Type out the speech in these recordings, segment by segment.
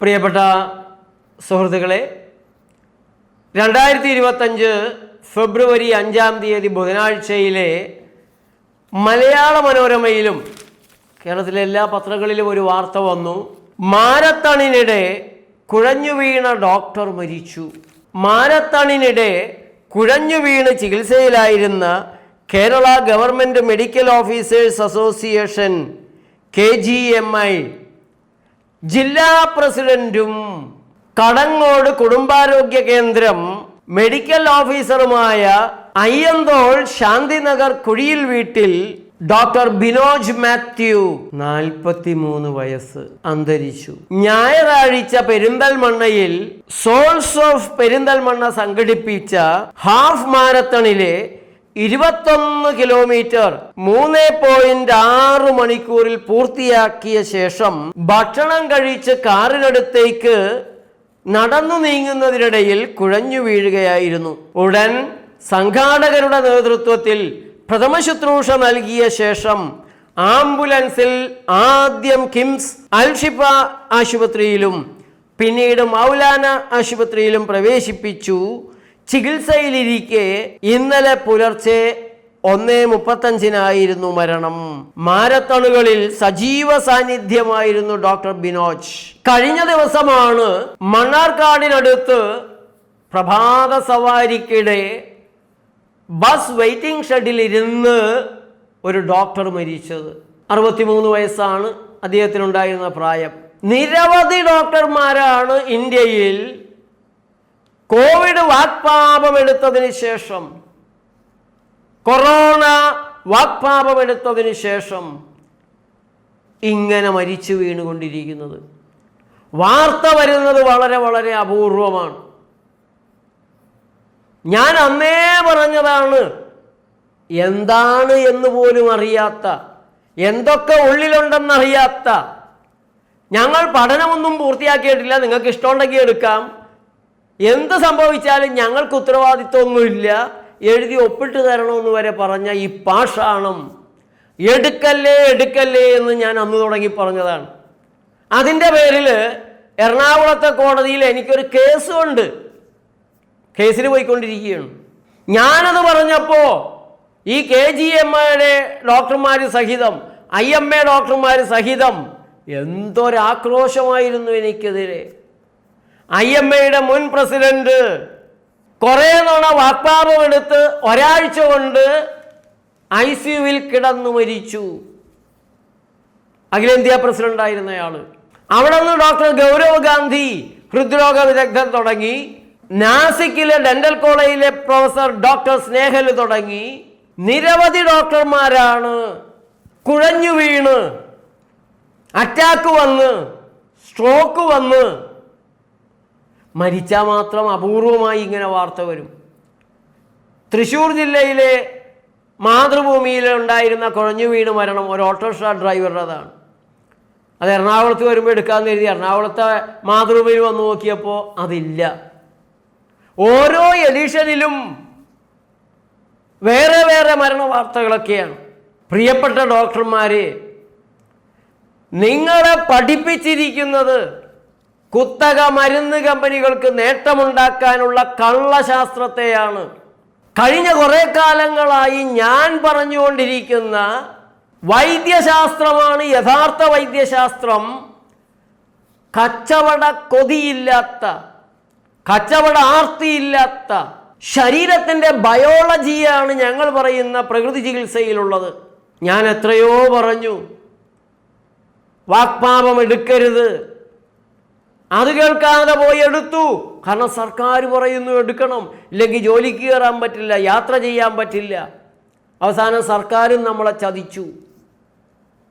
പ്രിയപ്പെട്ട സുഹൃത്തുക്കളെ രണ്ടായിരത്തി ഇരുപത്തഞ്ച് ഫെബ്രുവരി അഞ്ചാം തീയതി ബുധനാഴ്ചയിലെ മലയാള മനോരമയിലും കേരളത്തിലെ എല്ലാ പത്രങ്ങളിലും ഒരു വാർത്ത വന്നു. മാരത്തണിനിടെ കുഴഞ്ഞു വീണ ഡോക്ടർ മരിച്ചു. മാരത്തണിനിടെ കുഴഞ്ഞു വീണ് ചികിത്സയിലായിരുന്ന Kerala government medical officers association K G M I ജില്ലാ പ്രസിഡന്റും കടങ്ങോട് കുടുംബാരോഗ്യ കേന്ദ്രം മെഡിക്കൽ ഓഫീസറുമായ അയ്യന്തോൾ ശാന്തിനഗർ കുഴിയിൽ വീട്ടിൽ ഡോക്ടർ ബിനോജ് മാത്യു നാൽപ്പത്തി മൂന്ന് വയസ്സ് അന്തരിച്ചു. ഞായറാഴ്ച പെരിന്തൽമണ്ണയിൽ സോൾസ് ഓഫ് പെരിന്തൽമണ്ണ സംഘടിപ്പിച്ച ഹാഫ് മാരത്തണിലെ ഇരുപത്തൊന്ന് കിലോമീറ്റർ മൂന്ന് പോയിന്റ് ആറ് മണിക്കൂറിൽ പൂർത്തിയാക്കിയ ശേഷം ഭക്ഷണം കഴിച്ച് കാറിനടുത്തേക്ക് നടന്നു നീങ്ങുന്നതിനിടയിൽ കുഴഞ്ഞു വീഴുകയായിരുന്നു. ഉടൻ സംഘാടകരുടെ നേതൃത്വത്തിൽ പ്രഥമ ശുശ്രൂഷ നൽകിയ ശേഷം ആംബുലൻസിൽ ആദ്യം കിംസ് അൽഷിഫ ആശുപത്രിയിലും പിന്നീട് മൗലാന ആശുപത്രിയിലും പ്രവേശിപ്പിച്ചു. ചികിത്സയിലിരിക്കെ ഇന്നലെ പുലർച്ചെ ഒന്നേ മുപ്പത്തഞ്ചിനായിരുന്നു മരണം. മാരത്തണുകളിൽ സജീവ സാന്നിധ്യമായിരുന്നു ഡോക്ടർ ബിനോജ്. കഴിഞ്ഞ ദിവസമാണ് മണ്ണാർക്കാടിനടുത്ത് പ്രഭാത സവാരിക്കിടെ ബസ് വെയിറ്റിംഗ് ഷെഡിൽ ഇരുന്ന് ഒരു ഡോക്ടർ മരിച്ചത്. അറുപത്തിമൂന്ന് വയസ്സാണ് അദ്ദേഹത്തിനുണ്ടായിരുന്ന പ്രായം. നിരവധി ഡോക്ടർമാരാണ് ഇന്ത്യയിൽ കോവിഡ് വാക്പാപം എടുത്തതിന് ശേഷം കൊറോണ വാക്പാപം എടുത്തതിന് ശേഷം ഇങ്ങനെ മരിച്ചു വീണുകൊണ്ടിരിക്കുന്നത്. വാർത്ത വരുന്നത് വളരെ വളരെ അപൂർവമാണ്. ഞാൻ അന്നേ പറഞ്ഞതാണ് എന്താണ് എന്ന് പോലും അറിയാത്ത എന്തൊക്കെ ഉള്ളിലുണ്ടെന്നറിയാത്ത. ഞങ്ങൾ പഠനമൊന്നും പൂർത്തിയാക്കിയിട്ടില്ല. നിങ്ങൾക്ക് ഇഷ്ടമുണ്ടെങ്കിൽ എടുക്കാം. എന്ത് സംഭവിച്ചാലും ഞങ്ങൾക്ക് ഉത്തരവാദിത്വമൊന്നുമില്ല. എഴുതി ഒപ്പിട്ട് തരണമെന്ന് വരെ പറഞ്ഞ ഈ പാഷാണം എടുക്കല്ലേ എടുക്കല്ലേ എന്ന് ഞാൻ അന്ന് തുടങ്ങി പറഞ്ഞതാണ്. അതിന്റെ പേരിൽ എറണാകുളത്തെ കോടതിയിൽ എനിക്കൊരു കേസുണ്ട്. കേസിൽ പോയിക്കൊണ്ടിരിക്കുകയാണ്. ഞാനത് പറഞ്ഞപ്പോൾ ഈ കെ ജി എം എയുടെ ഡോക്ടർമാർ സഹിതം ഐ എം എ ഡോക്ടർമാർ സഹിതം എന്തൊരാക്രോശമായിരുന്നു എനിക്കെതിരെ. ഐ എം എയുടെ മുൻ പ്രസിഡന്റ് കുറേ തവണ വാക്താപമെടുത്ത് ഒരാഴ്ച കൊണ്ട് ഐ സിയുവിൽ കിടന്നു മരിച്ചു. അഖിലേന്ത്യാ പ്രസിഡന്റ് ആയിരുന്നയാൾ. അവിടെ നിന്ന് ഡോക്ടർ ഗൗരവ് ഗാന്ധി ഹൃദ്രോഗ വിദഗ്ധൻ തുടങ്ങി. നാസിക്കിലെ ഡെന്റൽ കോളേജിലെ പ്രൊഫസർ ഡോക്ടർ സ്നേഹൽ തുടങ്ങി. നിരവധി ഡോക്ടർമാരാണ് കുഴഞ്ഞു വീണ് അറ്റാക്ക് വന്ന് സ്ട്രോക്ക് വന്ന് മരിച്ചാൽ മാത്രം അപൂർവമായി ഇങ്ങനെ വാർത്ത വരും. തൃശ്ശൂർ ജില്ലയിലെ മാതൃഭൂമിയിൽ ഉണ്ടായിരുന്ന കുഴഞ്ഞു വീണ് മരണം ഒരു ഓട്ടോറിക്ഷ ഡ്രൈവറുടേതാണ്. അത് എറണാകുളത്ത് വരുമ്പോൾ എടുക്കാമെന്ന് കരുതി എറണാകുളത്തെ മാതൃഭൂമിയിൽ വന്ന് നോക്കിയപ്പോൾ അതില്ല. ഓരോ എഡിഷനിലും വേറെ വേറെ മരണ വാർത്തകളൊക്കെയാണ്. പ്രിയപ്പെട്ട ഡോക്ടർമാരെ നിങ്ങളെ പഠിപ്പിച്ചിരിക്കുന്നത് കുത്തക മരുന്ന് കമ്പനികൾക്ക് നേട്ടമുണ്ടാക്കാനുള്ള കള്ളശാസ്ത്രത്തെയാണ്. കഴിഞ്ഞ കുറേ കാലങ്ങളായി ഞാൻ പറഞ്ഞുകൊണ്ടിരിക്കുന്ന വൈദ്യശാസ്ത്രമാണ് യഥാർത്ഥ വൈദ്യശാസ്ത്രം. കച്ചവട കൊതിയില്ലാത്ത കച്ചവട ആർത്തിയില്ലാത്ത ശരീരത്തിന്റെ ബയോളജിയാണ് ഞങ്ങൾ പറയുന്ന പ്രകൃതി ചികിത്സയിലുള്ളത്. ഞാൻ എത്രയോ പറഞ്ഞു. വാക്പാപം എടുക്കരുത് അത് കേൾക്കാതെ പോയി എടുത്തു കാരണം സർക്കാർ പറയുന്നു എടുക്കണം. ഇല്ലെങ്കിൽ ജോലിക്ക് കയറാൻ പറ്റില്ല യാത്ര ചെയ്യാൻ പറ്റില്ല. അവസാനം സർക്കാരും നമ്മളെ ചതിച്ചു.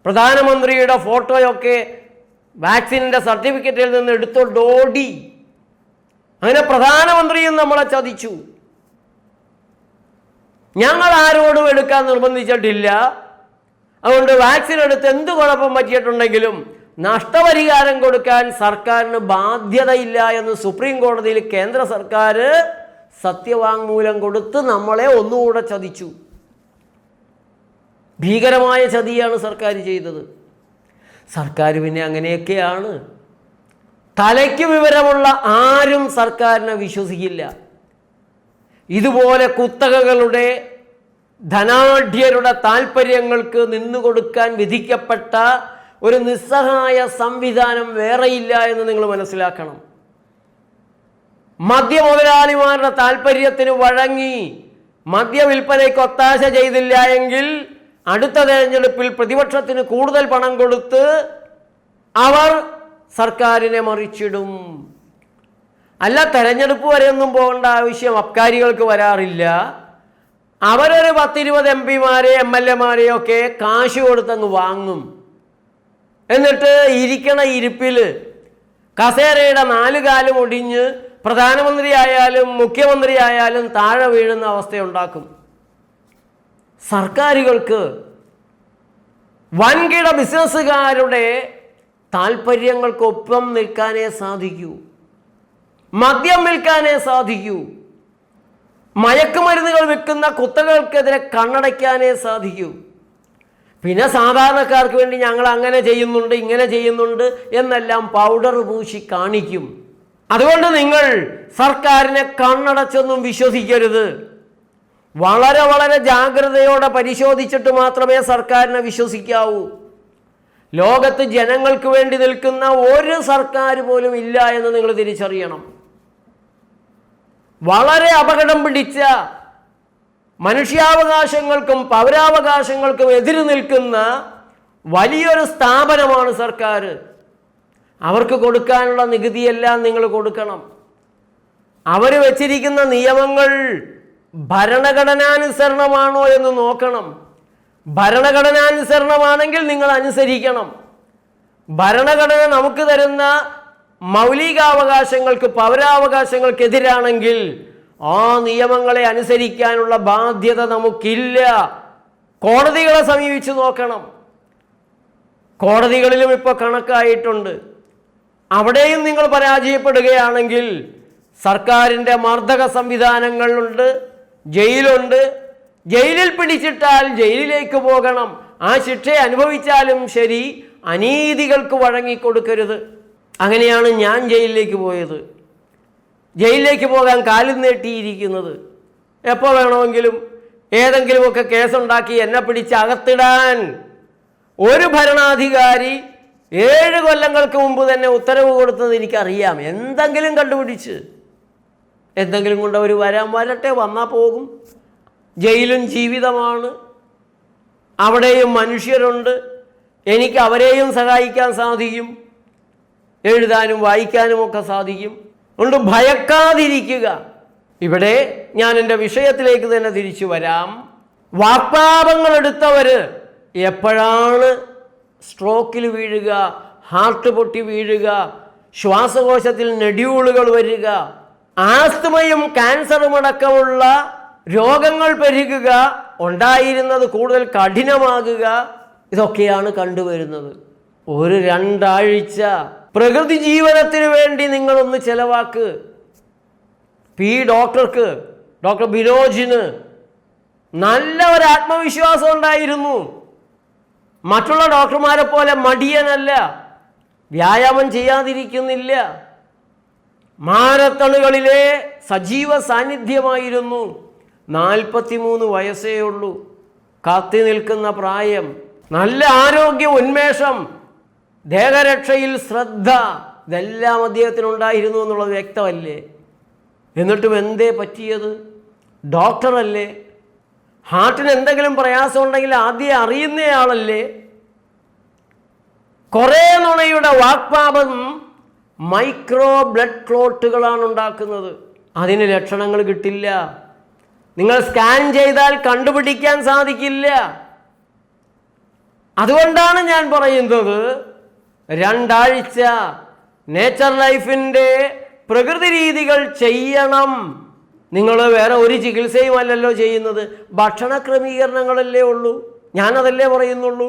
പ്രധാനമന്ത്രിയുടെ ഫോട്ടോയൊക്കെ വാക്സിനിന്റെ സർട്ടിഫിക്കറ്റിൽ നിന്ന് എടുത്തോ ഡോഡി അങ്ങനെ പ്രധാനമന്ത്രിയും നമ്മളെ ചതിച്ചു. ഞങ്ങൾ ആരോടും എടുക്കാൻ നിർബന്ധിച്ചിട്ടില്ല. അതുകൊണ്ട് വാക്സിൻ എടുത്ത് എന്ത് കുഴപ്പം പറ്റിയിട്ടുണ്ടെങ്കിലും നഷ്ടപരിഹാരം കൊടുക്കാൻ സർക്കാരിന് ബാധ്യതയില്ല എന്ന് സുപ്രീം കോടതിയിൽ കേന്ദ്ര സർക്കാർ സത്യവാങ്മൂലം കൊടുത്ത് നമ്മളെ ഒന്നുകൂടെ ചതിച്ചു. ഭീകരമായ ചതിയാണ് സർക്കാർ ചെയ്തത്. സർക്കാർ പിന്നെ അങ്ങനെയൊക്കെയാണ്. തലയ്ക്ക് വിവരമുള്ള ആരും സർക്കാരിനെ വിശ്വസിക്കില്ല. ഇതുപോലെ കുത്തകകളുടെ ധനാഢ്യരുടെ താല്പര്യങ്ങൾക്ക് നിന്നുകൊടുക്കാൻ വിധിക്കപ്പെട്ട ഒരു നിസ്സഹായ സംവിധാനം വേറെയില്ല എന്ന് നിങ്ങൾ മനസ്സിലാക്കണം. മദ്യമുതലാളിമാരുടെ താല്പര്യത്തിന് വഴങ്ങി മദ്യവിൽപ്പനയ്ക്ക് ഒത്താശ ചെയ്തില്ല എങ്കിൽ അടുത്ത തെരഞ്ഞെടുപ്പിൽ പ്രതിപക്ഷത്തിന് കൂടുതൽ പണം കൊടുത്ത് അവർ സർക്കാരിനെ മറിച്ചിടും. അല്ല തെരഞ്ഞെടുപ്പ് വരെയൊന്നും പോകേണ്ട ആവശ്യം അബ്കാരികൾക്ക് വരാറില്ല. അവരൊരു പത്തിരുപത് എം പിമാരെ എം എൽ എമാരെയൊക്കെ കാശ് കൊടുത്തങ്ങ് വാങ്ങും. എന്നിട്ട് ഇരിക്കണ ഇരിപ്പിൽ കസേരയുടെ നാല് കാലും ഒടിഞ്ഞ് പ്രധാനമന്ത്രിയായാലും മുഖ്യമന്ത്രിയായാലും താഴെ വീഴുന്ന അവസ്ഥയുണ്ടാക്കും. സർക്കാരുകൾക്ക് വൻകിട ബിസിനസ്സുകാരുടെ താല്പര്യങ്ങൾക്കൊപ്പം നിൽക്കാനേ സാധിക്കൂ. മദ്യം വിൽക്കാനേ സാധിക്കൂ. മയക്കുമരുന്നുകൾ വിൽക്കുന്ന കുത്തകൾക്കെതിരെ കണ്ണടയ്ക്കാനേ സാധിക്കൂ. പിന്നെ സാധാരണക്കാർക്ക് വേണ്ടി ഞങ്ങൾ അങ്ങനെ ചെയ്യുന്നുണ്ട് ഇങ്ങനെ ചെയ്യുന്നുണ്ട് എന്നെല്ലാം പൗഡർ പൂശി കാണിക്കും. അതുകൊണ്ട് നിങ്ങൾ സർക്കാരിനെ കണ്ണടച്ചൊന്നും വിശ്വസിക്കരുത്. വളരെ വളരെ ജാഗ്രതയോടെ പരിശോധിച്ചിട്ട് മാത്രമേ സർക്കാരിനെ വിശ്വസിക്കാവൂ. ലോകത്ത് ജനങ്ങൾക്ക് വേണ്ടി നിൽക്കുന്ന ഒരു സർക്കാർ പോലും ഇല്ല എന്ന് നിങ്ങൾ തിരിച്ചറിയണം. വളരെ അപകടം പിടിച്ച മനുഷ്യാവകാശങ്ങൾക്കും പൗരാവകാശങ്ങൾക്കും എതിര് നിൽക്കുന്ന വലിയൊരു സ്ഥാപനമാണ് സർക്കാർ. അവർക്ക് കൊടുക്കാനുള്ള നികുതിയെല്ലാം നിങ്ങൾ കൊടുക്കണം. അവർ വച്ചിരിക്കുന്ന നിയമങ്ങൾ ഭരണഘടനാനുസരണമാണോ എന്ന് നോക്കണം. ഭരണഘടനാനുസരണമാണെങ്കിൽ നിങ്ങൾ അനുസരിക്കണം. ഭരണഘടന നമുക്ക് തരുന്ന മൗലികാവകാശങ്ങൾക്ക് പൗരാവകാശങ്ങൾക്കെതിരാണെങ്കിൽ ആ നിയമങ്ങളെ അനുസരിക്കാനുള്ള ബാധ്യത നമുക്കില്ല. കോടതികളെ സമീപിച്ച് നോക്കണം. കോടതികളിലും ഇപ്പോൾ കണക്കായിട്ടുണ്ട്. അവിടെയും നിങ്ങൾ പരാജയപ്പെടുകയാണെങ്കിൽ സർക്കാരിന്റെ മർദ്ദക സംവിധാനങ്ങളുണ്ട് ജയിലുണ്ട്. ജയിലിൽ പിടിച്ചിട്ടാൽ ജയിലിലേക്ക് പോകണം. ആ ശിക്ഷ അനുഭവിച്ചാലും ശരി അനീതികൾക്ക് വഴങ്ങിക്കൊടുക്കരുത്. അങ്ങനെയാണ് ഞാൻ ജയിലിലേക്ക് പോയത്. ജയിലിലേക്ക് പോകാൻ കാലിൽ നീട്ടിയിരിക്കുന്നത്. എപ്പോൾ വേണമെങ്കിലും ഏതെങ്കിലുമൊക്കെ കേസുണ്ടാക്കി എന്നെ പിടിച്ച് അകത്തിടാൻ. ഒരു ഭരണാധികാരി ഏഴ് കൊല്ലങ്ങൾക്ക് മുമ്പ് തന്നെ ഉത്തരവ് കൊടുത്തത് എനിക്കറിയാം. എന്തെങ്കിലും കണ്ടുപിടിച്ച്. എന്തെങ്കിലും കൊണ്ട് അവർ വരാൻ വരട്ടെ വന്നാൽ പോകും. ജയിലും ജീവിതമാണ്. അവിടെയും മനുഷ്യരുണ്ട്. എനിക്ക് അവരെയും സഹായിക്കാൻ സാധിക്കും. എഴുതാനും വായിക്കാനുമൊക്കെ സാധിക്കും. അതുകൊണ്ട് ഭയക്കാതിരിക്കുക. ഇവിടെ ഞാൻ എന്റെ വിഷയത്തിലേക്ക് തന്നെ തിരിച്ചു വരാം. വാക്പാപങ്ങൾ എടുത്തവർ എപ്പോഴാണ് സ്ട്രോക്കിൽ വീഴുക ഹാർട്ട് പൊട്ടി വീഴുക ശ്വാസകോശത്തിൽ നെഡ്യൂളുകൾ വരിക ആസ്തമയും ക്യാൻസറും അടക്കമുള്ള രോഗങ്ങൾ പെരുകുക ഉണ്ടായിരുന്നത് കൂടുതൽ കഠിനമാകുക ഇതൊക്കെയാണ് കണ്ടുവരുന്നത്. ഒരു രണ്ടാഴ്ച പ്രകൃതി ജീവനത്തിന് വേണ്ടി നിങ്ങളൊന്ന് ചെലവാക്ക്. പി ഡോക്ടർക്ക് ഡോക്ടർ ബിനോജിന് നല്ല ഒരു ആത്മവിശ്വാസം ഉണ്ടായിരുന്നു. മറ്റുള്ള ഡോക്ടർമാരെ പോലെ മടിയനല്ല വ്യായാമം ചെയ്യാതിരിക്കുന്നില്ല. മാരത്തണുകളിലെ സജീവ സാന്നിധ്യമായിരുന്നു. നാൽപ്പത്തിമൂന്ന് വയസ്സേ ഉള്ളൂ. കാത്തി നിൽക്കുന്ന പ്രായം. നല്ല ആരോഗ്യ ഉന്മേഷം. ദേഹരക്ഷയിൽ ശ്രദ്ധ ഇതെല്ലാം അദ്ദേഹത്തിനുണ്ടായിരുന്നു എന്നുള്ളത് വ്യക്തമല്ലേ? എന്നിട്ടും എന്തേ പറ്റിയത്? ഡോക്ടറല്ലേ? ഹാർട്ടിന് എന്തെങ്കിലും പ്രയാസമുണ്ടെങ്കിൽ ആദ്യം അറിയുന്നയാളല്ലേ കുറേ നുണയുടെ വാക്പാപം മൈക്രോ ബ്ലഡ് ക്ലോട്ടുകളാണ് ഉണ്ടാക്കുന്നത്. അതിന് ലക്ഷണങ്ങൾ കിട്ടില്ല. നിങ്ങൾ സ്കാൻ ചെയ്താൽ കണ്ടുപിടിക്കാൻ സാധിക്കില്ല. അതുകൊണ്ടാണ് ഞാൻ പറയുന്നത് രണ്ടാഴ്ച നേച്ചർ ലൈഫിന്റെ പ്രകൃതി രീതികൾ ചെയ്യണം. നിങ്ങൾ വേറെ ഒരു ചികിത്സയും അല്ലല്ലോ ചെയ്യുന്നത്. ഭക്ഷണ ക്രമീകരണങ്ങളല്ലേ ഉള്ളൂ. ഞാനതല്ലേ പറയുന്നുള്ളൂ.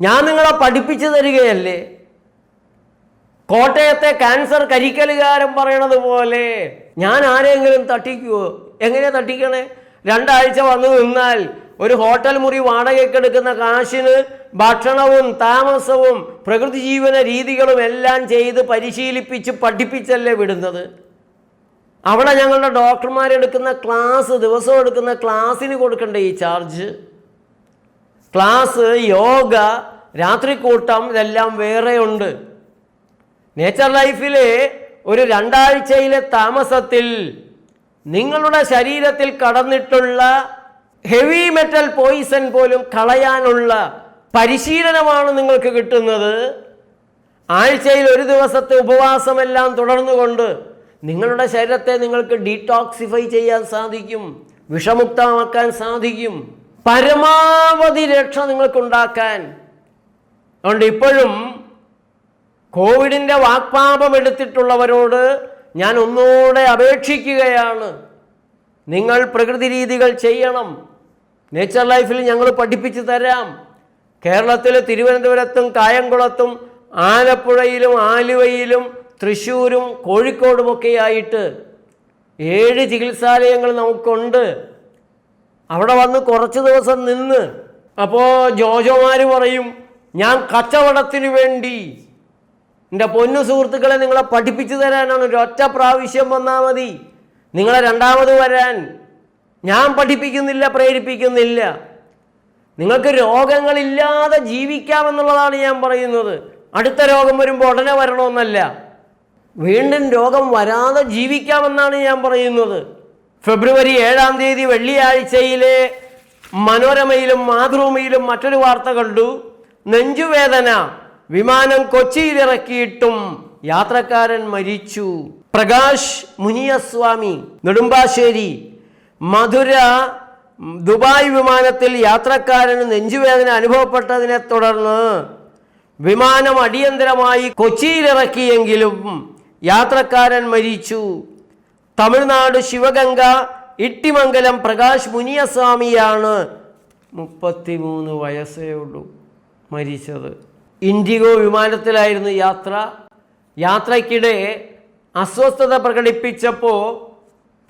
ഞാൻ നിങ്ങളെ പഠിപ്പിച്ചു തരികയല്ലേ? കോട്ടയത്തെ ക്യാൻസർ കരിക്കലുകാരൻ പറയണത് പോലെ ഞാൻ ആരെങ്കിലും തട്ടിക്കുവോ? എങ്ങനെ തട്ടിക്കണേ? രണ്ടാഴ്ച വന്നു നിന്നാൽ ഒരു ഹോട്ടൽ മുറി വാടകയ്ക്കെടുക്കുന്ന കാശിന് ഭക്ഷണവും താമസവും പ്രകൃതി ജീവന രീതികളും എല്ലാം ചെയ്ത് പരിശീലിപ്പിച്ച് പഠിപ്പിച്ചല്ലേ വിടുന്നത്? അവിടെ ഞങ്ങളുടെ ഡോക്ടർമാരെടുക്കുന്ന ക്ലാസ് ദിവസം എടുക്കുന്ന ക്ലാസ്സിന് കൊടുക്കേണ്ട ഈ ചാർജ്? ക്ലാസ് യോഗ രാത്രിക്കൂട്ടം ഇതെല്ലാം വേറെയുണ്ട്. നേച്ചർ ലൈഫിലെ ഒരു രണ്ടാഴ്ചയിലെ താമസത്തിൽ നിങ്ങളുടെ ശരീരത്തിൽ കടന്നിട്ടുള്ള ഹെവി മെറ്റൽ പോയിസൺ പോലും കളയാനുള്ള പരിശീലനമാണ് നിങ്ങൾക്ക് കിട്ടുന്നത്. ആഴ്ചയിൽ ഒരു ദിവസത്തെ ഉപവാസമെല്ലാം തുടർന്നുകൊണ്ട് നിങ്ങളുടെ ശരീരത്തെ നിങ്ങൾക്ക് ഡീടോക്സിഫൈ ചെയ്യാൻ സാധിക്കും വിഷമുക്തമാക്കാൻ സാധിക്കും. പരമാവധി രക്ഷ നിങ്ങൾക്കുണ്ടാക്കാൻ. അതുകൊണ്ട് ഇപ്പോഴും കോവിഡിന്റെ വാക്പാപം എടുത്തിട്ടുള്ളവരോട് ഞാൻ ഒന്നുകൂടെ അപേക്ഷിക്കുകയാണ്. നിങ്ങൾ പ്രകൃതി രീതികൾ ചെയ്യണം. നേച്ചർ ലൈഫിൽ ഞങ്ങൾ പഠിപ്പിച്ചു തരാം. കേരളത്തിൽ തിരുവനന്തപുരത്തും കായംകുളത്തും ആലപ്പുഴയിലും ആലുവയിലും തൃശ്ശൂരും കോഴിക്കോടുമൊക്കെയായിട്ട് ഏഴ് ചികിത്സാലയങ്ങൾ നമുക്കുണ്ട്. അവിടെ വന്ന് കുറച്ച് ദിവസം നിന്ന്. അപ്പോൾ ജോജോമാർ പറയും ഞാൻ കച്ചവടത്തിന് വേണ്ടി എന്റെ പൊന്നു സുഹൃത്തുക്കളെ നിങ്ങളെ പഠിപ്പിച്ചു തരാനാണ്. ഒരൊറ്റ പ്രാവശ്യം വന്നാൽ മതി. നിങ്ങളെ രണ്ടാമത് വരാൻ ഞാൻ പഠിപ്പിക്കുന്നില്ല പ്രേരിപ്പിക്കുന്നില്ല. നിങ്ങൾക്ക് രോഗങ്ങളില്ലാതെ ജീവിക്കാമെന്നുള്ളതാണ് ഞാൻ പറയുന്നത്. അടുത്ത രോഗം വരുമ്പോൾ ഉടനെ വരണമെന്നല്ല. വീണ്ടും രോഗം വരാതെ ജീവിക്കാമെന്നാണ് ഞാൻ പറയുന്നത്. ഫെബ്രുവരി ഏഴാം തീയതി വെള്ളിയാഴ്ചയിലെ മനോരമയിലും മാതൃഭൂമിയിലും മറ്റൊരു വാർത്ത കണ്ടു. നെഞ്ചുവേദന. വിമാനം കൊച്ചിയിലിറക്കിയിട്ടും യാത്രക്കാരൻ മരിച്ചു. പ്രകാശ് മുനിയസ്വാമി നെടുമ്പാശ്ശേരി. മധുര ദുബായ് വിമാനത്തിൽ യാത്രക്കാരന് നെഞ്ചുവേദന അനുഭവപ്പെട്ടതിനെ തുടർന്ന് വിമാനം അടിയന്തരമായി കൊച്ചിയിലിറക്കിയെങ്കിലും യാത്രക്കാരൻ മരിച്ചു. തമിഴ്നാട് ശിവഗംഗ ഇട്ടിമംഗലം പ്രകാശ് മുനിയസ്വാമിയാണ് മുപ്പത്തിമൂന്ന് വയസ്സേ ഉള്ളൂ മരിച്ചത്. ഇൻഡിഗോ വിമാനത്തിലായിരുന്നു യാത്ര. യാത്രയ്ക്കിടെ അസ്വസ്ഥത പ്രകടിപ്പിച്ചപ്പോൾ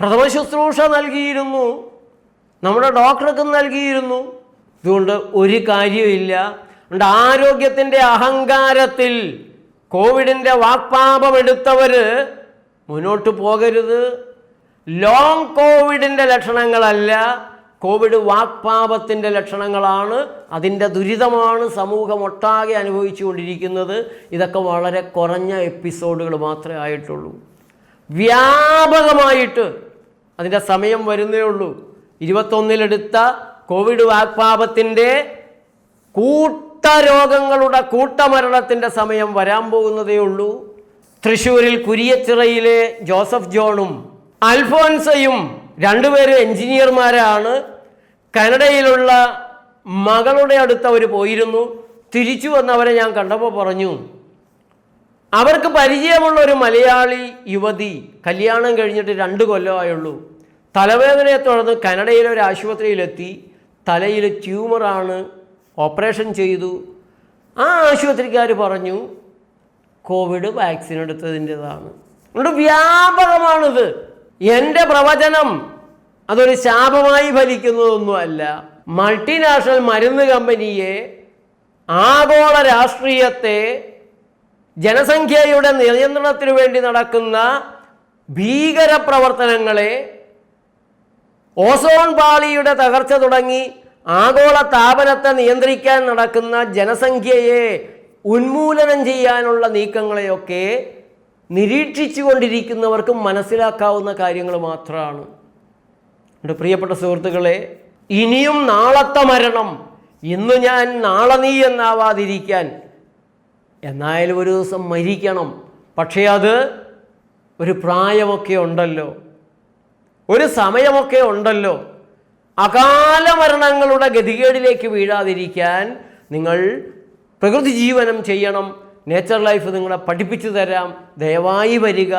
പ്രഥമ ശുശ്രൂഷ നൽകിയിരുന്നു. നമ്മുടെ ഡോക്ടർക്കും നൽകിയിരുന്നു. ഇതുകൊണ്ട് ഒരു കാര്യമില്ല അതുകൊണ്ട് ആരോഗ്യത്തിന്റെ അഹങ്കാരത്തിൽ കോവിഡിന്റെ വാക്പാപം എടുത്തവർ മുന്നോട്ട് പോകരുത്. ലോങ് കോവിഡിന്റെ ലക്ഷണങ്ങളല്ല കോവിഡ് വാക്പാപത്തിന്റെ ലക്ഷണങ്ങളാണ്. അതിന്റെ ദുരിതമാണ് സമൂഹം ഒട്ടാകെ അനുഭവിച്ചുകൊണ്ടിരിക്കുന്നത്. ഇതൊക്കെ വളരെ കുറഞ്ഞ എപ്പിസോഡുകൾ മാത്രമേ ആയിട്ടുള്ളൂ. വ്യാപകമായിട്ട് അതിന്റെ സമയം വരുന്നേ ഉള്ളൂ. ഇരുപത്തൊന്നിലെടുത്ത കോവിഡ് വാക്പാപത്തിന്റെ കൂട്ടരോഗങ്ങളുടെ കൂട്ടമരണത്തിന്റെ സമയം വരാൻ പോകുന്നതേ ഉള്ളൂ. തൃശ്ശൂരിൽ കുരിയച്ചിറയിലെ ജോസഫ് ജോണും അൽഫോൻസയും രണ്ടുപേരും എഞ്ചിനീയർമാരാണ്. കനഡയിലുള്ള മകളുടെ അടുത്ത് അവർ പോയിരുന്നു. തിരിച്ചു വന്നവരെ ഞാൻ കണ്ടപ്പോൾ പറഞ്ഞു അവർക്ക് പരിചയമുള്ള ഒരു മലയാളി യുവതി കല്യാണം കഴിഞ്ഞിട്ട് രണ്ട് കൊല്ലമായുള്ളൂ തലവേദനയെ തുടർന്ന് കനഡയിലെ ഒരു ആശുപത്രിയിലെത്തി. തലയിൽ ട്യൂമറാണ് ഓപ്പറേഷൻ ചെയ്തു. ആ ആശുപത്രിക്കാർ പറഞ്ഞു കോവിഡ് വാക്സിൻ എടുത്തതിന്റെതാണ്. അതുകൊണ്ട് വ്യാപകമാണിത്. എന്റെ പ്രവചനം അതൊരു ശാപമായി ഫലിക്കുന്നതൊന്നുമല്ല. മൾട്ടിനാഷണൽ മരുന്ന് കമ്പനിയെ ആഗോള രാഷ്ട്രീയത്തെ ജനസംഖ്യയുടെ നിയന്ത്രണത്തിനു വേണ്ടി നടക്കുന്ന ഭീകര പ്രവർത്തനങ്ങളെ ഓസോൺ പാളിയുടെ തകർച്ച തുടങ്ങി ആഗോള താപനത്തെ നിയന്ത്രിക്കാൻ നടക്കുന്ന ജനസംഖ്യയെ ഉന്മൂലനം ചെയ്യാനുള്ള നീക്കങ്ങളെയൊക്കെ നിരീക്ഷിച്ചു കൊണ്ടിരിക്കുന്നവർക്കും മനസ്സിലാക്കാവുന്ന കാര്യങ്ങൾ മാത്രമാണ്. എന്റെ പ്രിയപ്പെട്ട സുഹൃത്തുക്കളെ ഇനിയും നാളത്തെ മരണം ഇന്ന് ഞാൻ നാളെ നീ എന്നാവാതിരിക്കാൻ എന്നായാലും ഒരു ദിവസം മരിക്കണം. പക്ഷേ അത് ഒരു പ്രായമൊക്കെ ഉണ്ടല്ലോ. ഒരു സമയമൊക്കെ ഉണ്ടല്ലോ. അകാല മരണങ്ങളുടെ ഗതികേടിലേക്ക് വീഴാതിരിക്കാൻ നിങ്ങൾ പ്രകൃതി ജീവനം ചെയ്യണം. നേച്ചർ ലൈഫ് നിങ്ങളെ പഠിപ്പിച്ചു തരാം. ദയവായി വരിക.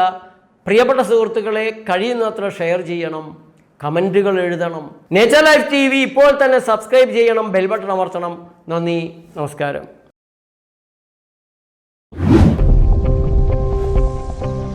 പ്രിയപ്പെട്ട സുഹൃത്തുക്കളെ കഴിയുന്നത്ര ഷെയർ ചെയ്യണം. കമന്റുകൾ എഴുതണം. നേച്ചർ ലൈഫ് ടി ഇപ്പോൾ തന്നെ സബ്സ്ക്രൈബ് ചെയ്യണം. ബെൽ ബട്ടൺ അമർത്തണം. നന്ദി. നമസ്കാരം.